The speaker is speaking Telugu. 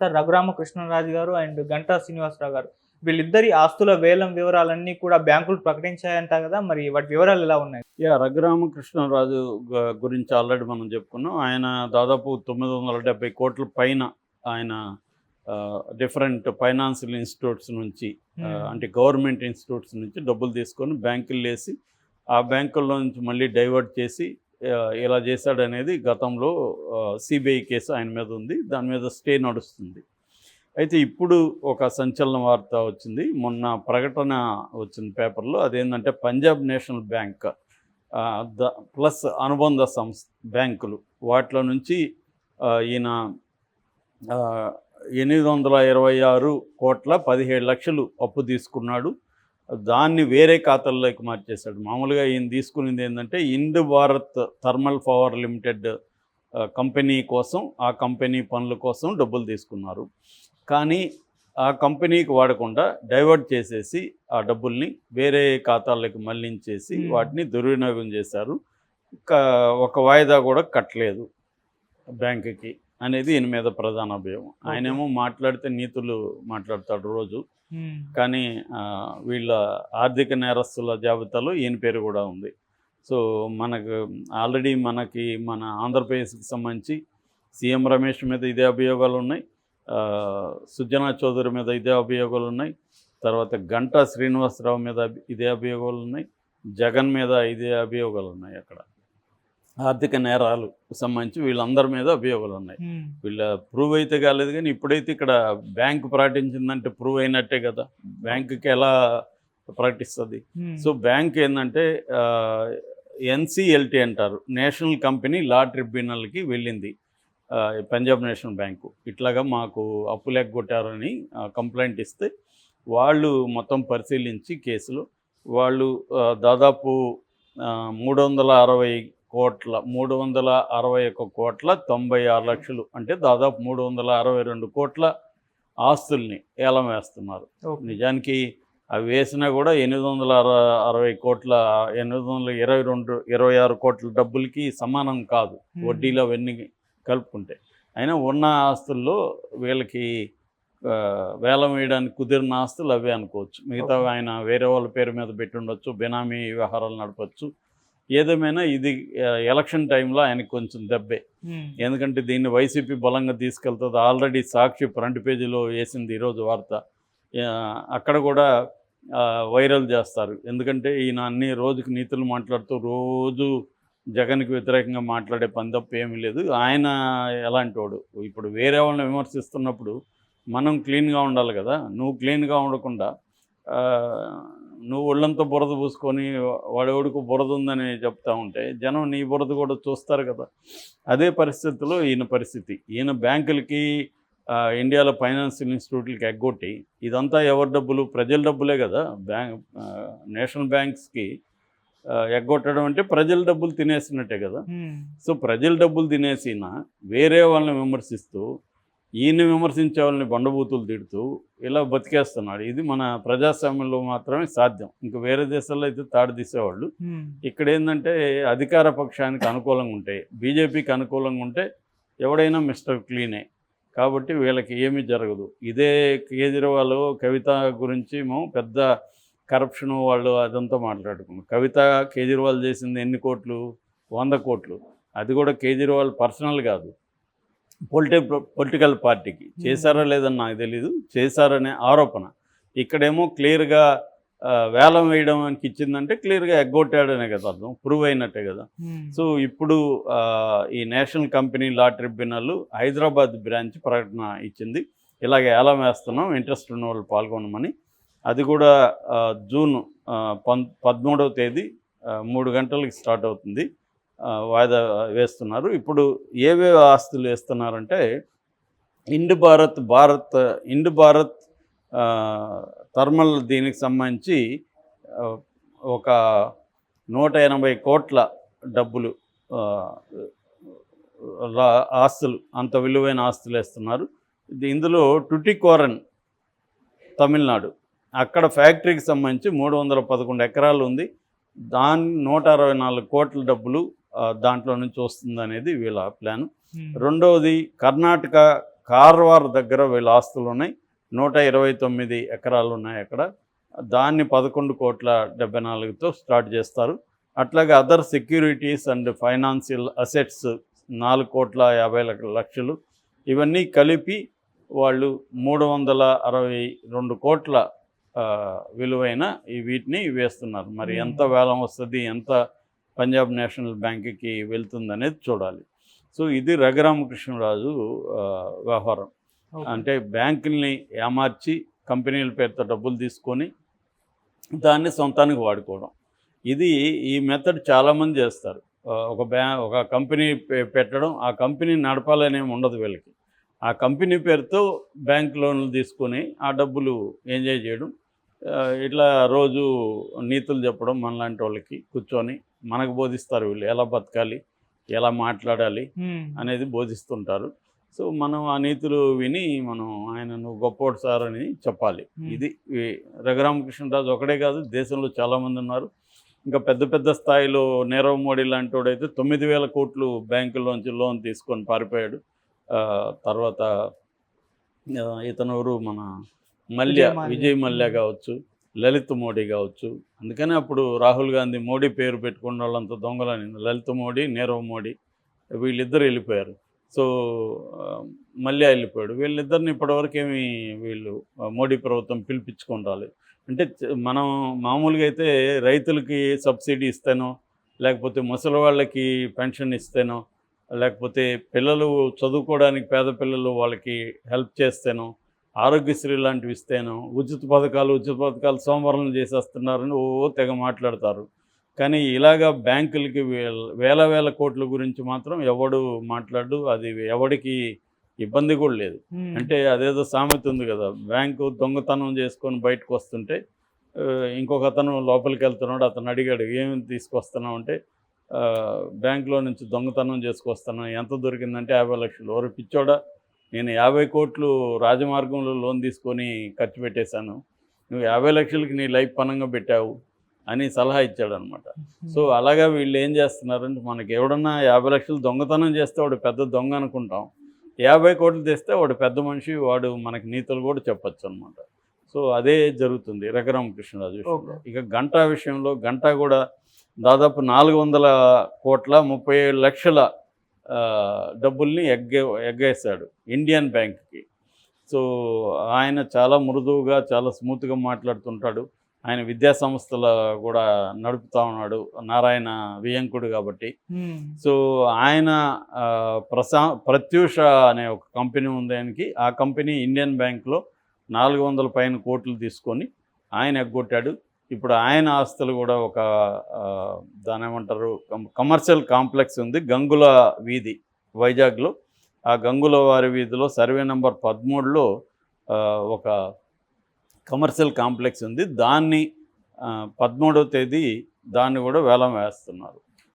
సార్ రఘురామ కృష్ణరాజు గారు అండ్ గంటా శ్రీనివాసరావు గారు. వీళ్ళిద్దరి ఆస్తుల వేలం వివరాలన్నీ కూడా బ్యాంకులు ప్రకటించాయంట కదా మరి వాటి వివరాలు ఎలా ఉన్నాయి? యా రఘురామకృష్ణరాజు గురించి ఆల్రెడీ మనం చెప్పుకున్నాం. ఆయన దాదాపు తొమ్మిది వందల డెబ్బై కోట్ల పైన ఆయన డిఫరెంట్ ఫైనాన్షియల్ ఇన్స్టిట్యూట్స్ నుంచి. అంటే గవర్నమెంట్ ఇన్స్టిట్యూట్స్ నుంచి డబ్బులు తీసుకొని బ్యాంకులు వేసి ఆ బ్యాంకుల్లో నుంచి మళ్ళీ డైవర్ట్ చేసి ఇలా చేశాడనేది గతంలో సిబిఐ కేసు ఆయన మీద ఉంది. దాని మీద స్టే నడుస్తుంది. అయితే ఇప్పుడు ఒక సంచలన వార్త వచ్చింది. మొన్న ప్రకటన వచ్చింది పేపర్లో అదేంటంటే Punjab National Bank the plus అనుబంధ సంస్థ బ్యాంకులు వాటిలో నుంచి ఈయన ఎనిమిది వందల ఇరవై ఆరు కోట్ల పదిహేడు లక్షలు అప్పు తీసుకున్నాడు. దాన్ని వేరే ఖాతాల్లోకి మార్చేశాడు. మామూలుగా ఈయన తీసుకునేది ఏంటంటే Ind Bharat thermal power limited company కోసం ఆ కంపెనీ పనుల కోసం డబ్బులు తీసుకున్నారు. కానీ ఆ కంపెనీకి వాడకుండా డైవర్ట్ చేసేసి ఆ డబ్బుల్ని వేరే ఖాతాలకు మళ్ళించేసి. వాటిని దుర్వినియోగం చేశారు. క- ఒక వాయిదా కూడా కట్టలేదు బ్యాంకుకి. అనేది ఈయన మీద ప్రధాన అభియోగం ఆయనేమో మాట్లాడితే నీతులు మాట్లాడతాడు రోజు. కానీ వీళ్ళ ఆర్థిక నేరస్తుల జాబితాలో ఈయన పేరు కూడా ఉంది. సో మనకు ఆల్రెడీ మనకి మన ఆంధ్రప్రదేశ్కి సంబంధించి సీఎం రమేష్ మీద ఇదే అభియోగాలు ఉన్నాయి. సుజనా చౌదరి మీద ఇదే అభియోగాలు ఉన్నాయి. తర్వాత గంటా శ్రీనివాసరావు మీద ఇదే అభియోగాలు ఉన్నాయి. జగన్ మీద ఇదే అభియోగాలు ఉన్నాయి అక్కడ. ఆర్థిక నేరాలు సంబంధించి వీళ్ళందరి మీద అభియోగాలు ఉన్నాయి. వీళ్ళ ప్రూవ్ అయితే కాలేదు కానీ ఇప్పుడైతే ఇక్కడ బ్యాంక్ ప్రకటించిందంటే ప్రూవ్ అయినట్టే కదా. బ్యాంకుకి ఎలా ప్రకటిస్తుంది. సో బ్యాంక్ ఏంటంటే ఎన్సిఎల్టీ అంటారు. నేషనల్ కంపెనీ లా ట్రిబ్యునల్కి వెళ్ళింది పంజాబ్ నేషనల్ బ్యాంకు ఇట్లాగా మాకు అప్పు లెగ్గొట్టారని కంప్లైంట్ ఇస్తే వాళ్ళు మొత్తం పరిశీలించి కేసులో. వాళ్ళు దాదాపు మూడు వందల అరవై కోట్ల మూడు వందల అరవై ఒక్క కోట్ల తొంభై ఆరు లక్షలు అంటే దాదాపు మూడు వందల అరవై రెండు కోట్ల ఆస్తుల్ని ఏలం వేస్తున్నారు. నిజానికి అవి వేసినా కూడా ఎనిమిది వందల అర అరవై కోట్ల ఎనిమిది వందల ఇరవై రెండు ఇరవై ఆరు కోట్ల డబ్బులకి సమానం కాదు. వడ్డీలు అవన్నీ కలుపుకుంటే అయినా ఉన్న ఆస్తుల్లో వీళ్ళకి వేలం వేయడానికి కుదిరిన ఆస్తులు అవే అనుకోవచ్చు మిగతా. ఆయన వేరే వాళ్ళ పేరు మీద పెట్టి ఉండొచ్చు బినామీ వ్యవహారాలు నడపచ్చు ఏదేమైనా ఇది ఎలక్షన్ టైంలో ఆయనకు కొంచెం దెబ్బే. ఎందుకంటే దీన్ని వైసీపీ బలంగా తీసుకెళ్తుంది. ఆల్రెడీ సాక్షి ఫ్రంట్ పేజీలో వేసింది ఈరోజు వార్త. అక్కడ కూడా వైరల్ చేస్తారు. ఎందుకంటే ఈయన అన్ని రోజుకి నీతులు మాట్లాడుతూ రోజు జగన్కి వ్యతిరేకంగా మాట్లాడే పని తప్ప ఏమీ లేదు. ఆయన ఎలాంటి వాడు ఇప్పుడు వేరే వాళ్ళని విమర్శిస్తున్నప్పుడు మనం క్లీన్గా ఉండాలి కదా? నువ్వు క్లీన్గా ఉండకుండా నువ్వు ఒళ్ళంతా బురద పూసుకొని వాడెవడికి బురద ఉందని చెప్తా ఉంటే జనం నీ బురద కూడా చూస్తారు కదా. అదే పరిస్థితిలో ఈయన పరిస్థితి. ఈయన బ్యాంకులకి ఇండియాలో ఫైనాన్షియల్ ఇన్స్టిట్యూట్లకి ఎగ్గొట్టి ఇదంతా ఎవరి డబ్బులు? ప్రజల డబ్బులే కదా. బ్యాంక్ నేషనల్ బ్యాంక్స్కి ఎగ్గొట్టడం అంటే ప్రజల డబ్బులు తినేసినట్టే కదా. సో ప్రజల డబ్బులు తినేసిన వేరే వాళ్ళని విమర్శిస్తూ ఈయన్ని విమర్శించే వాళ్ళని బండబూతులు తిడుతూ ఇలా బతికేస్తున్నాడు. ఇది మన ప్రజాస్వామ్యంలో మాత్రమే సాధ్యం. ఇంకా వేరే దేశాల్లో అయితే తాడు తీసేవాళ్ళు. ఇక్కడ ఏంటంటే అధికార పక్షానికి అనుకూలంగా ఉంటాయి బీజేపీకి అనుకూలంగా ఉంటే ఎవడైనా మిస్టర్ క్లీనే. కాబట్టి వీళ్ళకి ఏమీ జరగదు. ఇదే కేజ్రీవాల్ కవిత గురించి మేము పెద్ద కరప్షన్ వాళ్ళు అదంతా మాట్లాడుకున్నాం కవిత కేజ్రీవాల్ చేసింది ఎన్ని కోట్లు? వంద కోట్లు. అది కూడా కేజ్రీవాల్ పర్సనల్ కాదు. పొలిటి పొలిటికల్ పార్టీకి. చేశారా లేదని నాకు తెలీదు. చేశారనే ఆరోపణ. ఇక్కడేమో క్లియర్గా వేలం వేయడానికి ఇచ్చిందంటే క్లియర్గా ఎగ్గొట్టాడనే కదా అర్థం. ప్రూవ్ అయినట్టే కదా. సో ఇప్పుడు ఈ national company law tribunal Hyderabad branch ప్రకటన ఇచ్చింది. ఇలాగ ఏలం వేస్తున్నాం ఇంట్రెస్ట్ ఉన్న వాళ్ళు పాల్గొనమని. అది కూడా జూన్ ఆ, పం పదమూడవ తేదీ మూడు గంటలకి స్టార్ట్ అవుతుంది. వాయిదా వేస్తున్నారు. ఇప్పుడు ఏవేవి ఆస్తులు వేస్తున్నారంటే ఇండ్ భారత్ భారత్ ఇండ్ భారత్ థర్మల్ దీనికి సంబంధించి ఒక నూట ఎనభై కోట్ల డబ్బులు ఆస్తులు అంత విలువైన ఆస్తులు వేస్తున్నారు. ఇందులో టుటికోరన్ తమిళనాడు. అక్కడ ఫ్యాక్టరీకి సంబంధించి మూడు వందల పదకొండు ఎకరాలు ఉంది. దాని నూట అరవై నాలుగు కోట్ల డబ్బులు దాంట్లో నుంచి వస్తుంది అనేది వీళ్ళ ప్లాన్. రెండవది కర్ణాటక కార్వార్ దగ్గర వీళ్ళ ఆస్తులు ఉన్నాయి నూట ఇరవై తొమ్మిది ఎకరాలు ఉన్నాయి అక్కడ. దాన్ని పదకొండు కోట్ల డెబ్బై నాలుగుతో స్టార్ట్ చేస్తారు. అట్లాగే other securities and financial assets నాలుగు కోట్ల యాభై లక్ష- లక్షలు. ఇవన్నీ కలిపి వాళ్ళు మూడు వందల అరవై రెండు కోట్ల విలువైన ఈ వీటిని వేస్తున్నారు. మరి. ఎంత వేలం వస్తుంది ఎంత పంజాబ్ నేషనల్ బ్యాంక్కి వెళ్తుంది అనేది చూడాలి. సో ఇది రఘురామకృష్ణరాజు వ్యవహారం. అంటే బ్యాంకుల్ని ఏమార్చి కంపెనీల పేరుతో డబ్బులు తీసుకొని దాన్ని సొంతానికి వాడుకోవడం. ఇది ఈ మెథడ్ చాలామంది చేస్తారు. ఒక బ్యా ఒక కంపెనీ పెట్టడం ఆ కంపెనీ నడపాలనేమి ఉండదు వీళ్ళకి. ఆ కంపెనీ పేరుతో బ్యాంక్ లోన్లు తీసుకొని ఆ డబ్బులు ఎంజాయ్ చేయడం ఇట్లా రోజు నీతులు చెప్పడం మనలాంటి వాళ్ళకి కూర్చొని మనకు బోధిస్తారు వీళ్ళు. ఎలా బతకాలి? ఎలా మాట్లాడాలి. అనేది బోధిస్తుంటారు. సో మనం ఆ నీతులు విని మనం ఆయన నువ్వు గొప్పోడు సార్ అని చెప్పాలి. ఇది రఘురామకృష్ణరాజు ఒకడే కాదు దేశంలో చాలామంది ఉన్నారు. ఇంకా పెద్ద పెద్ద స్థాయిలో నీరవ్ మోడీ లాంటి వాడైతే తొమ్మిది వేల కోట్లు బ్యాంకుల్లోంచి లోన్ తీసుకొని పారిపోయాడు. తర్వాత ఇతను మన మాల్యా. విజయ్ మల్య కావచ్చు. లలిత్ మోడీ కావచ్చు. అందుకని అప్పుడు రాహుల్ గాంధీ మోడీ పేరు పెట్టుకున్న వాళ్ళంతా దొంగలని. లలిత్ మోడీ నీరవ్ మోడీ వీళ్ళిద్దరు వెళ్ళిపోయారు. సో మళ్ళీ వెళ్ళిపోయాడు. వీళ్ళిద్దరిని ఇప్పటివరకు ఏమి వీళ్ళు మోడీ ప్రభుత్వం పిలిపించుకొని రాలేదు. అంటే మనం మామూలుగా అయితే రైతులకి సబ్సిడీ ఇస్తేనో లేకపోతే ముసలి వాళ్ళకి పెన్షన్ ఇస్తేనో లేకపోతే పిల్లలు చదువుకోవడానికి పేద పిల్లలు వాళ్ళకి హెల్ప్ చేస్తేనో ఆరోగ్యశ్రీ లాంటివి ఇస్తేనో ఉచిత పథకాలు ఉచిత పథకాలు సోమవారం చేసేస్తున్నారని ఓ తెగ మాట్లాడతారు. కానీ ఇలాగా బ్యాంకులకి వేల- వేల కోట్ల గురించి మాత్రం ఎవడు మాట్లాడు అది ఎవడికి ఇబ్బంది కూడా లేదు. అంటే అదేదో సామెత ఉంది కదా బ్యాంకు దొంగతనం చేసుకొని బయటకు వస్తుంటే ఇంకొక అతను లోపలికి వెళ్తున్నాడు అతను అడిగాడు ఏమి తీసుకొస్తున్నావు? అంటే బ్యాంకులో నుంచి దొంగతనం చేసుకొస్తున్నాను. ఎంత దొరికిందంటే యాభై లక్షలు. ఎవరు పిచ్చోడా నేను యాభై కోట్లు రాజమార్గంలో లోన్ తీసుకొని ఖర్చు పెట్టేశాను. నువ్వు యాభై లక్షలకి నీ లైఫ్ పనంగా పెట్టావు అని సలహా ఇచ్చాడు అనమాట సో అలాగా వీళ్ళు ఏం చేస్తున్నారంటే మనకి ఎవడన్నా యాభై లక్షలు దొంగతనం చేస్తే వాడు పెద్ద దొంగ అనుకుంటాం. యాభై కోట్లు తెస్తే వాడు పెద్ద మనిషి వాడు మనకి నీతులు కూడా చెప్పచ్చు అనమాట సో అదే జరుగుతుంది రఘురామకృష్ణరాజు విషయంలో. ఇక గంటా విషయంలో గంటా కూడా దాదాపు నాలుగు వందల కోట్ల ముప్పై లక్షల డబ్బుల్ని ఎగ్గే ఎగ్గేశాడు ఇండియన్ బ్యాంక్కి. సో ఆయన చాలా మృదువుగా చాలా స్మూత్గా మాట్లాడుతుంటాడు. ఆయన విద్యా సంస్థల కూడా నడుపుతా ఉన్నాడు నారాయణ వియంకుడు కాబట్టి. సో ఆయన ప్రశా ప్రత్యూష అనే ఒక కంపెనీ ఉంది ఆయనకి. ఆ కంపెనీ ఇండియన్ బ్యాంక్లో నాలుగు వందల పైన కోట్లు తీసుకొని ఆయన ఎగ్గొట్టాడు. ఇప్పుడు ఆయన ఆస్తులు కూడా ఒక దాని ఏమంటారు కమర్షియల్ కాంప్లెక్స్ ఉంది గంగుల వీధి వైజాగ్లో. ఆ గంగుల వారి వీధిలో సర్వే నెంబర్ పదమూడులో ఒక కమర్షియల్ కాంప్లెక్స్ ఉంది. దాన్ని పదమూడవ తేదీ దాన్ని కూడా వేలం వేస్తున్నారు.